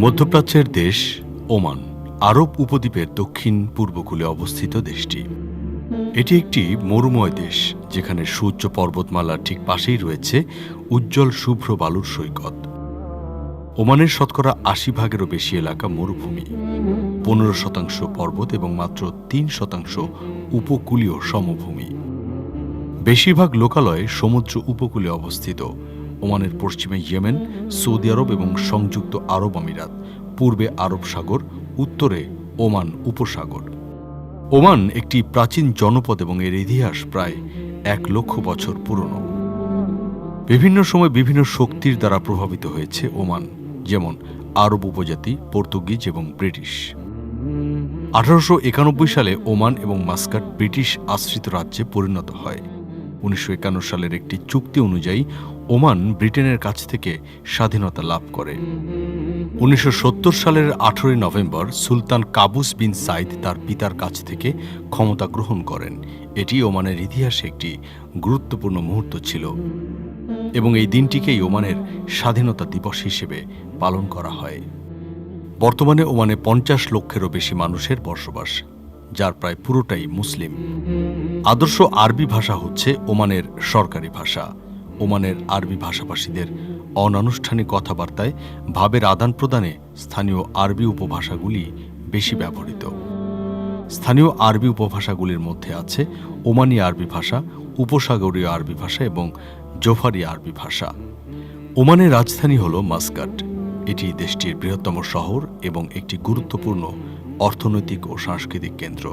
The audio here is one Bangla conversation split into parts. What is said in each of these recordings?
মধ্যপ্রাচ্যের দেশ ওমান, আরব উপদ্বীপের দক্ষিণ পূর্বকূলে অবস্থিত দেশটি। এটি একটি মরুময় দেশ, যেখানে সূর্য পর্বতমালার ঠিক পাশেই রয়েছে উজ্জ্বল শুভ্র বালুর সৈকত। ওমানের শতকরা আশি ভাগেরও বেশি এলাকা মরুভূমি। পনেরো শতাংশ পর্বত এবং মাত্র তিন শতাংশ উপকূলীয় সমভূমি। বেশিরভাগ লোকালয় সমুদ্র উপকূলে অবস্থিত। ওমানের পশ্চিমে ইয়েমেন, সৌদি আরব এবং সংযুক্ত আরব আমিরাত, পূর্বে আরব সাগর, উত্তরে ওমান উপসাগর। ওমান একটি প্রাচীন জনপদ এবং এর ইতিহাস প্রায় এক লক্ষ বছর পুরনো। বিভিন্ন সময় বিভিন্ন শক্তির দ্বারা প্রভাবিত হয়েছে ওমান, যেমন আরব উপজাতি, পর্তুগিজ এবং ব্রিটিশ। আঠারোশো একানব্বই সালে ওমান এবং মাস্কাট ব্রিটিশ আশ্রিত রাজ্যে পরিণত হয়। উনিশশো একান্ন সালের একটি চুক্তি অনুযায়ী ওমান ব্রিটেনের কাছ থেকে স্বাধীনতা লাভ করে। উনিশশো সত্তর সালের আঠেরোই নভেম্বর সুলতান কাবুস বিন সাইদ তার পিতার কাছ থেকে ক্ষমতা গ্রহণ করেন। এটি ওমানের ইতিহাসে একটি গুরুত্বপূর্ণ মুহূর্ত ছিল এবং এই দিনটিকেই ওমানের স্বাধীনতা দিবস হিসেবে পালন করা হয়। বর্তমানে ওমানে পঞ্চাশ লক্ষেরও বেশি মানুষের বসবাস। যার প্রায় পুরোটাই মুসলিম। আদর্শ আরবি ভাষা হচ্ছে ওমানের সরকারি ভাষা। ওমানের আরবি ভাষাভাষীদের অনানুষ্ঠানিক কথাবার্তায় ভাবের আদান প্রদানে স্থানীয় আরবি উপভাষাগুলি বেশি ব্যবহৃত। স্থানীয় আরবি উপভাষাগুলির মধ্যে আছে ওমানি আরবি ভাষা, উপসাগরীয় আরবি ভাষা এবং জোফারি আরবি ভাষা। ওমানের রাজধানী হল মাস্কাট। এটি দেশটির বৃহত্তম শহর এবং একটি গুরুত্বপূর্ণ অর্থনৈতিক ও সাংস্কৃতিক কেন্দ্র।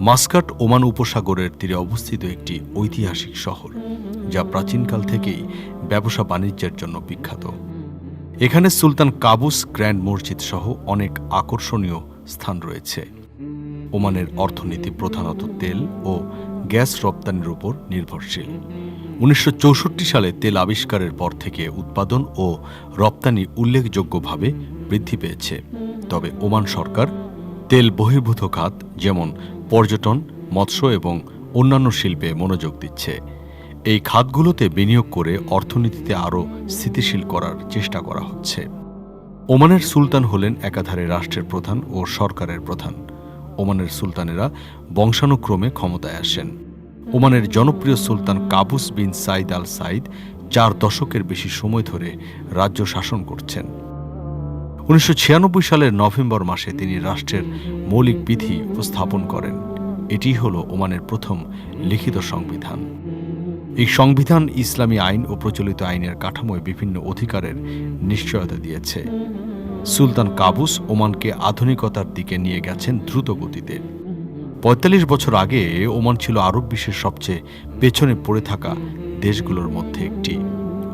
মাস্কাট ওমান উপসাগরের তীরে অবস্থিত একটি ঐতিহাসিক শহর, যা প্রাচীনকাল থেকেই ব্যবসা বাণিজ্যের জন্য বিখ্যাত। এখানে সুলতান কাবুস গ্র্যান্ড মসজিদ সহ অনেক আকর্ষণীয় স্থান রয়েছে। ওমানের অর্থনীতি প্রধানত তেল ও গ্যাস রপ্তানির উপর নির্ভরশীল। উনিশশো চৌষট্টি সালে তেল আবিষ্কারের পর থেকে উৎপাদন ও রপ্তানি উল্লেখযোগ্যভাবে বৃদ্ধি পেয়েছে। তবে ওমান সরকার তেল বহির্ভূত খাত যেমন পর্যটন, মৎস্য এবং অন্যান্য শিল্পে মনোযোগ দিচ্ছে। এই খাতগুলোতে বিনিয়োগ করে অর্থনীতিতে আরও স্থিতিশীল করার চেষ্টা করা হচ্ছে। ওমানের সুলতান হলেন একাধারে রাষ্ট্রের প্রধান ও সরকারের প্রধান। ওমানের সুলতানেরা বংশানুক্রমে ক্ষমতায় আসেন। ওমানের জনপ্রিয় সুলতান কাবুস বিন সাইদ আল সাইদ চার দশকের বেশি সময় ধরে রাজ্য শাসন করছেন। উনিশশো ছিয়ানব্বই সালের নভেম্বর মাসে তিনি রাষ্ট্রের মৌলিক বিধি উপস্থাপন করেন। এটি হল ওমানের প্রথম লিখিত সংবিধান। এই সংবিধান ইসলামী আইন ও প্রচলিত আইনের কাঠামোয় বিভিন্ন অধিকারের নিশ্চয়তা দিয়েছে। সুলতান কাবুস ওমানকে আধুনিকতার দিকে নিয়ে গেছেন দ্রুত গতিতে পঁয়তাল্লিশ বছর আগে ওমান ছিল আরব বিশ্বের সবচেয়ে পেছনে পড়ে থাকা দেশগুলোর মধ্যে একটি।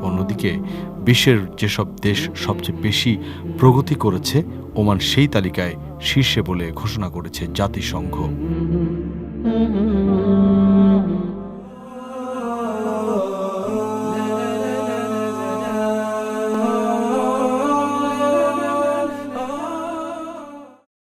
অন্যদিকে, বিশ্বের যেসব দেশ সবচেয়ে বেশি প্রগতি করেছে, ওমান সেই তালিকায় শীর্ষে বলে ঘোষণা করেছে জাতিসংঘ।